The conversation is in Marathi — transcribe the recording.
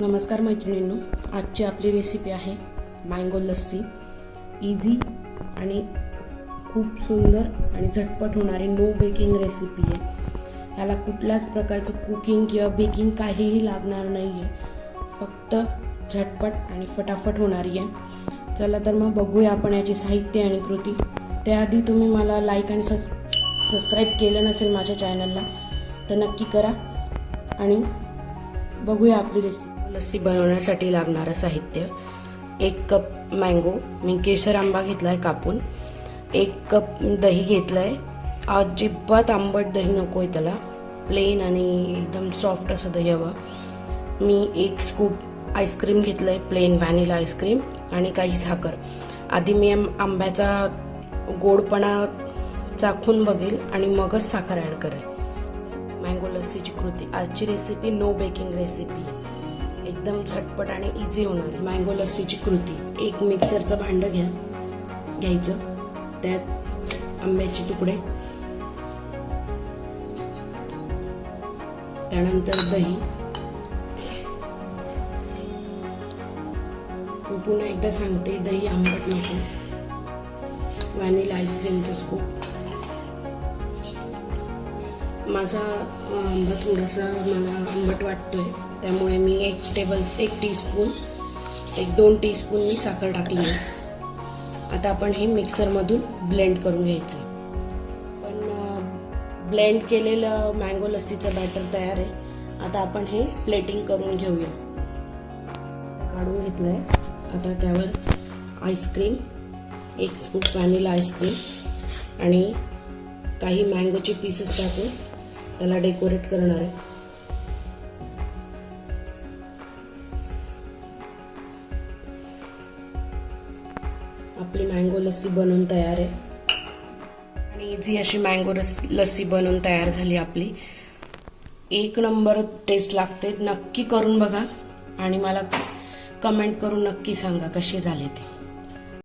नमस्कार मैत्रिणींनो आजची आपली रेसिपी आहे मँगो लस्सी. इझी आणि खूप सुंदर आणि झटपट होणारी नो बेकिंग रेसिपी आहे. याला कुठल्याच प्रकारचं कुकिंग किंवा बेकिंग काहीही लागणार नाही आहे फक्त झटपट आणि फटाफट होणारी आहे. चला तर मग बघूया आपण याची साहित्य आणि कृती. त्याआधी तुम्ही मला लाईक आणि सस सबस्क्राईब केलं नसेल माझ्या चॅनलला तर नक्की करा. आणि बघूया आपली रेसिपी लस्सी बनवण्यासाठी लागणारं साहित्य. एक कप मँगो मी केशर आंबा घेतला आहे कापून. एक कप दही घेतलं आहे अजिबात आंबट दही नको आहे त्याला. प्लेन आणि एकदम सॉफ्ट असं दही हवं. मी एक स्कूप आईस्क्रीम घेतलं आहे प्लेन व्हॅनिला आईस्क्रीम आणि काही साखर. आधी मी आंब्याचा गोडपणा चाखून बघेल आणि मगच साखर ॲड करेल. मँगो लस्सीची कृती. आजची रेसिपी नो बेकिंग रेसिपी एकदम झटपट आणि इझी होणार. मँगो लस्सीची कृती. एक मिक्सरचं भांडं घ्या. घ्यायचं. त्यात आंब्याचे तुकडे. त्यानंतर दही. मी पुन्हा एकदा सांगते दही आंबट नको. व्हॅनिला आईस्क्रीमचं स्कूप माझा आंबा थोडासा मला आंबट वाटतोय. त्यामुळे मी एक टेबल एक टीस्पून एक दोन टीस्पून मी साखर टाकली आहे. आता आपण हे मिक्सरमधून ब्लेंड करून घ्यायचं. पण ब्लेंड केलेलं मँगो लस्सीचं बॅटर तयार आहे. आता आपण हे प्लेटिंग करून घेऊया. काढून घेतलं आहे आता त्यावर आईस्क्रीम एक स्कूप व्हॅनिला आईस्क्रीम आणि काही मँगोचे पीसेस टाकून त्याला डेकोरेट करणार आहे. आपली मँगो लस्सी बनवून तयार आहे. आणि इझी अशी मँगो रस लस्सी बनवून तयार झाली आपली. एक नंबर टेस्ट लागते. नक्की करून बघा. आणि मला कमेंट करून नक्की सांगा कशी झाली ती.